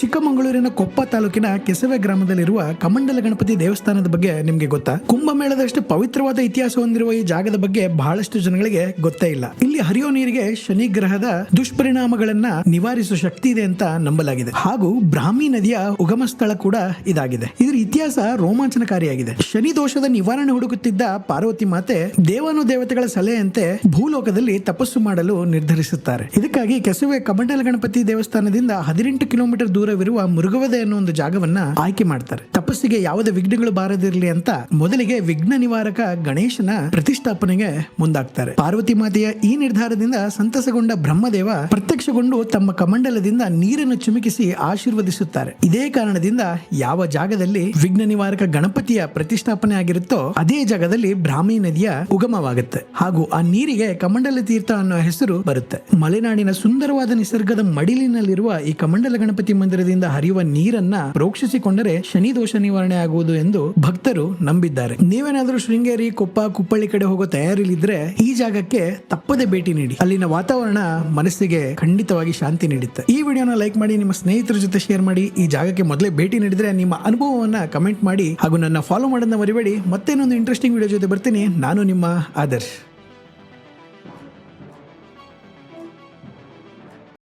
ಚಿಕ್ಕಮಗಳೂರಿನ ಕೊಪ್ಪ ತಾಲೂಕಿನ ಕೆಸವೆ ಗ್ರಾಮದಲ್ಲಿರುವ ಕಮಂಡಲ ಗಣಪತಿ ದೇವಸ್ಥಾನದ ಬಗ್ಗೆ ನಿಮಗೆ ಗೊತ್ತಾ? ಕುಂಭಮೇಳದಷ್ಟು ಪವಿತ್ರವಾದ ಇತಿಹಾಸ ಹೊಂದಿರುವ ಈ ಜಾಗದ ಬಗ್ಗೆ ಬಹಳಷ್ಟು ಜನಗಳಿಗೆ ಗೊತ್ತೇ ಇಲ್ಲ. ಇಲ್ಲಿ ಹರಿಯೋ ನೀರಿಗೆ ಶನಿ ಗ್ರಹದ ದುಷ್ಪರಿಣಾಮಗಳನ್ನ ನಿವಾರಿಸುವ ಶಕ್ತಿ ಇದೆ ಅಂತ ನಂಬಲಾಗಿದೆ. ಹಾಗೂ ಬ್ರಾಹ್ಮಿ ನದಿಯ ಉಗಮ ಸ್ಥಳ ಕೂಡ ಇದಾಗಿದೆ. ಇದರ ಇತಿಹಾಸ ರೋಮಾಂಚನಕಾರಿಯಾಗಿದೆ. ಶನಿ ದೋಷದ ನಿವಾರಣೆ ಹುಡುಕುತ್ತಿದ್ದ ಪಾರ್ವತಿ ಮಾತೆ ದೇವಾನು ದೇವತೆಗಳ ಸಲಹೆಯಂತೆ ಭೂಲೋಕದಲ್ಲಿ ತಪಸ್ಸು ಮಾಡಲು ನಿರ್ಧರಿಸುತ್ತಾರೆ. ಇದಕ್ಕಾಗಿ ಕೆಸುವೆ ಕಮಂಡಲ ಗಣಪತಿ ದೇವಸ್ಥಾನದಿಂದ ಹದಿನೆಂಟು ಕಿಲೋಮೀಟರ್ ದೂರವಿರುವ ಮುರುಗವದೆ ಅನ್ನೋ ಒಂದು ಜಾಗವನ್ನ ಆಯ್ಕೆ ಮಾಡ್ತಾರೆ. ತಪಸ್ಸಿಗೆ ಯಾವುದೇ ವಿಘ್ನಗಳು ಬಾರದಿರಲಿ ಅಂತ ಮೊದಲಿಗೆ ವಿಘ್ನ ನಿವಾರಕ ಗಣೇಶನ ಪ್ರತಿಷ್ಠಾಪನೆಗೆ ಮುಂದಾಗ್ತಾರೆ. ಪಾರ್ವತಿ ಮಾತೆಯ ಈ ನಿರ್ಧಾರದಿಂದ ಸಂತಸಗೊಂಡ ಬ್ರಹ್ಮದೇವ ಪ್ರತ್ಯಕ್ಷಗೊಂಡು ತಮ್ಮ ಕಮಂಡಲದಿಂದ ನೀರನ್ನು ಚುಮುಕಿಸಿ ಆಶೀರ್ವದಿಸುತ್ತಾರೆ. ಇದೇ ಕಾರಣದಿಂದ ಯಾವ ಜಾಗದಲ್ಲಿ ವಿಘ್ನ ನಿವಾರಕ ಗಣಪತಿಯ ಪ್ರತಿಷ್ಠಾಪನೆ ಆಗಿರುತ್ತೋ ಅದೇ ಜಾಗದಲ್ಲಿ ಬ್ರಾಹ್ಮಿ ನದಿಯ ಉಗಮವಾಗುತ್ತೆ. ಹಾಗೂ ಆ ನೀರಿಗೆ ಕಮಂಡಲ ತೀರ್ಥ ಅನ್ನೋ ಹೆಸರು ಬರುತ್ತೆ. ಮಲೆನಾಡಿನ ಸುಂದರವಾದ ನಿಸರ್ಗದ ಮಡಿಲಿನಲ್ಲಿರುವ ಈ ಕಮಂಡಲ ಗಣಪತಿ ಮಂದಿರದಿಂದ ಹರಿಯುವ ನೀರನ್ನ ಪ್ರೋಕ್ಷಿಸಿಕೊಂಡರೆ ಶನಿ ದೋಷ ನಿವಾರಣೆ ಆಗುವುದು ಎಂದು ಭಕ್ತರು ನಂಬಿದ್ದಾರೆ. ನೀವೇನಾದ್ರೂ ಶೃಂಗೇರಿ, ಕೊಪ್ಪ, ಕುಪ್ಪಳ್ಳಿ ಕಡೆ ಹೋಗೋ ತಯಾರಿಲಿದ್ರೆ ಈ ಜಾಗಕ್ಕೆ ತಪ್ಪದೆ ಭೇಟಿ ನೀಡಿ. ಅಲ್ಲಿನ ವಾತಾವರಣ ಮನಸ್ಸಿಗೆ ಖಂಡಿತವಾಗಿ ಶಾಂತಿ ನೀಡುತ್ತೆ. ಈ ವಿಡಿಯೋನ ಲೈಕ್ ಮಾಡಿ, ನಿಮ್ಮ ಸ್ನೇಹಿತರ ಜೊತೆ ಶೇರ್ ಮಾಡಿ. ಈ ಜಾಗಕ್ಕೆ ಮೊದಲೇ ಭೇಟಿ ನೀಡಿದ್ರೆ ನಿಮ್ಮ ಅನುಭವವನ್ನ ಕಮೆಂಟ್ ಮಾಡಿ. ಹಾಗೂ ನನ್ನ ಫಾಲೋ ಮಾಡೋದನ್ನ ಮರಿಬೇಡಿ. ಮತ್ತೇನೊಂದು ಇಂಟ್ರೆಸ್ಟಿಂಗ್ ವಿಡಿಯೋ ಜೊತೆ ಬರ್ತೀನಿ. ನಾನು ನಿಮ್ಮ ಆದರ್ಶ್.